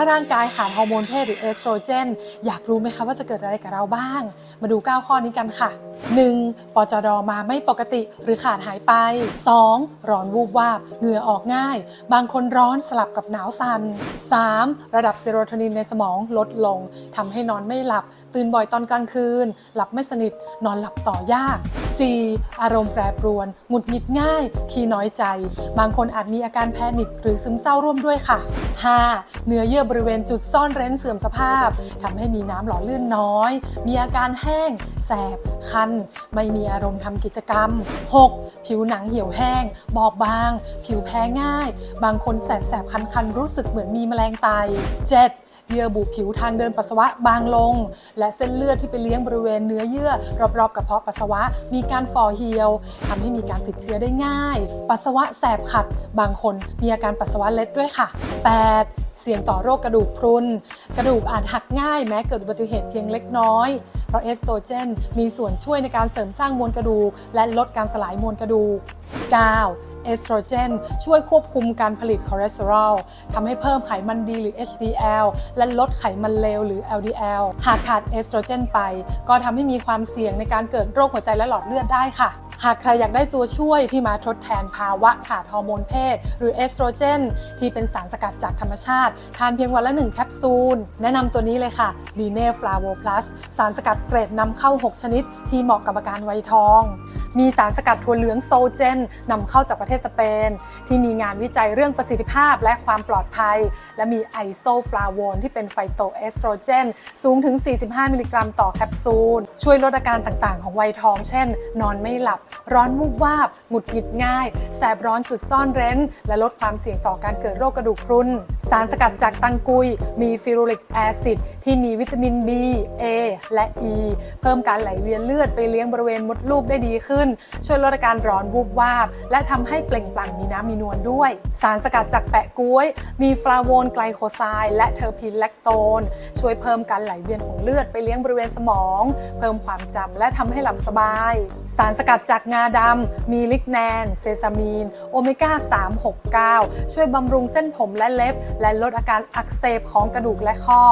ถ้าร่างกายขาดฮอร์โมนเพศหรือเอสโตรเจน อยากรู้ไหมคะว่าจะเกิดอะไรกับเราบ้าง มาดู 9 ข้อนี้กันค่ะ 1. ปจดมาไม่ปกติหรือขาดหายไป 2. ร้อนวูบวาบเหงื่อออกง่าย บางคนร้อนสลับกับหนาวสัน 3. ระดับเซโรโทนินในสมองลดลงทำให้นอนไม่หลับ ตื่นบ่อยตอนกลางคืน หลับไม่สนิท นอนหลับต่อยาก 4. อารมณ์แปรปรวน หงุดหงิดง่าย ขี้น้อยใจ บางคนอาจมีอาการแพนิคหรือซึมเศร้าร่วมด้วยค่ะ 5. เนื้อเยื่อบริเวณจุดซ่อนเร้นเสื่อมสภาพทำให้มีน้ำหล่อลื่นน้อย มีอาการแห้ง แสบ คันไม่มีอารมณ์ทำกิจกรรม 6. ผิวหนังเหี่ยวแห้ง บอบบาง ผิวแพ้ง่าย บางคนแสบแสบคันคันๆ รู้สึกเหมือนมีแมลงไต 7. เยื่อบุผิวทางเดินปัสสาวะบางลง และเส้นเลือดที่ไปเลี้ยงบริเวณเนื้อเยื่อ รอบๆกระเพาะปัสสาวะมีการฝ่อเหี่ยวทำให้มีการติดเชื้อได้ง่าย ปัสสาวะแสบขัด บางคนมีอาการปัสสาวะเล็ดด้วยค่ะ 8. เสี่ยงต่อโรคกระดูกพรุน กระดูกอาจหักง่ายแม้เกิดอุบัติเหตุเพียงเล็กน้อย เพราะเอสโตรเจน มีส่วนช่วยในการเสริมสร้างมวลกระดูก และลดการสลายมวลกระดูก 9. เอสโตรเจนช่วยควบคุมการผลิตคอเลสเตอรอลทำให้เพิ่มไขมันดีหรือ HDL และลดไขมันเลวหรือ LDL หากขาดเอสโตรเจนไป ก็ทำให้มีความเสี่ยงในการเกิดโรคหัวใจและหลอดเลือดได้ค่ะ หากใครอยากได้ตัวช่วยที่มาทดแทนภาวะขาดฮอร์โมนเพศ หรือเอสโตรเจน ที่เป็นสารสกัดจากธรรมชาติ ทานเพียงวันละ 1 แคปซูล แนะนำตัวนี้เลยค่ะดีเน่ฟลาโวพลัสสารสกัดเกรดนำเข้า 6 ชนิด ที่เหมาะกับอาการวัยทอง มีสารสกัดถั่วเหลืองโซเจนนำเข้าจากประเทศสเปน ที่มีงานวิจัยเรื่องประสิทธิภาพและความปลอดภัย และมีไอโซฟลาโวนที่เป็นไฟโตเอสโตรเจน สูงถึง 45 มิลลิกรัม ต่อแคปซูล ช่วยลดอาการต่างๆ ของวัยทอง เช่น นอนไม่หลับร้อนวูบวาบ หงุดหงิดง่าย แสบร้อนจุดซ่อนเร้น และลดความเสี่ยงต่อการเกิดโรคกระดูกพรุน สารสกัดจากตังกุย มีฟิรูริกแอซิดที่มีวิตามิน B A และ E เพิ่มการไหลเวียนเลือดไปเลี้ยงบริเวณมดลูกได้ดีขึ้น ช่วยลดอาการร้อนวูบวาบ และทำให้เปล่งปลั่งมีน้ำมีนวลด้วย สารสกัดจากแปะกล้วย มีฟลาโวนไกลโคไซด์และเทอร์พีนแลคโตน ช่วยเพิ่มการไหลเวียนของเลือดไปเลี้ยงบริเวณสมอง เพิ่มความจำและทำให้หลับสบาย สารสกัดจากงาดำ มีลิกแนน เซซามีน โอเมก้า 369 ช่วยบำรุงเส้นผมและเล็บ และลดอาการอักเสบของกระดูกและข้อ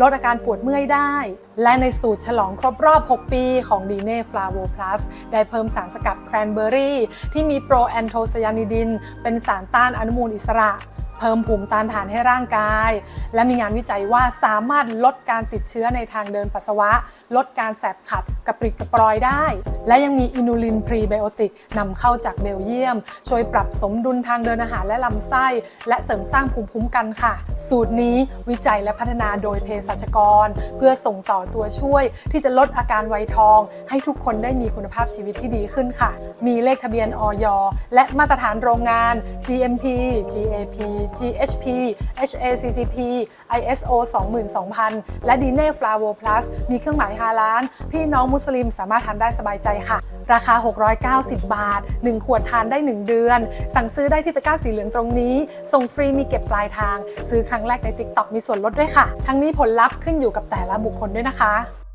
ลดอาการปวดเมื่อยได้ และในสูตรฉลองครบรอบ 6 ปีของดีเน่ฟลาโวพลัสได้เพิ่มสารสกัดแครนเบอร์รี่ที่มีโปรแอนโทไซยานิดิน เป็นสารต้านอนุมูลอิสระ เพิ่มภูมิต้านทานให้ร่างกาย และมีงานวิจัยว่าสามารถลดการติดเชื้อในทางเดินปัสสาวะ ลดการแสบขัดกระปริดกระปรอยได้ และยังมีอินูลินพรีไบโอติกนำเข้าจากเบลเยียม ช่วยปรับสมดุลทางเดินอาหารและลำไส้ และเสริมสร้างภูมิคุ้มกันค่ะ สูตรนี้วิจัยและพัฒนาโดยเภสัชกร เพื่อส่งต่อตัวช่วย ที่จะลดอาการไวทอง ให้ทุกคนได้มีคุณภาพชีวิตที่ดีขึ้นค่ะ มีเลขทะเบียนออยและมาตรฐานโรงงาน GMP GAP GHP HACCP ISO 22000 และ d n e f l a v o Plus มีเครื่องหมายฮาลาน พี่น้องมุสลิมสามารถทานได้สบายใจค่ะ ราคา 690 บาท 1 ขวดทานได้ 1 เดือน สั่งซื้อได้ที่ตะกร้าสีเหลืองตรงนี้ ส่งฟรีมีเก็บปลายทาง ซื้อครั้งแรกใน TikTok มีส่วนลดด้วยค่ะ ทั้งนี้ผลลัพธ์ขึ้นอยู่กับแต่ละบุคคลด้วยนะคะ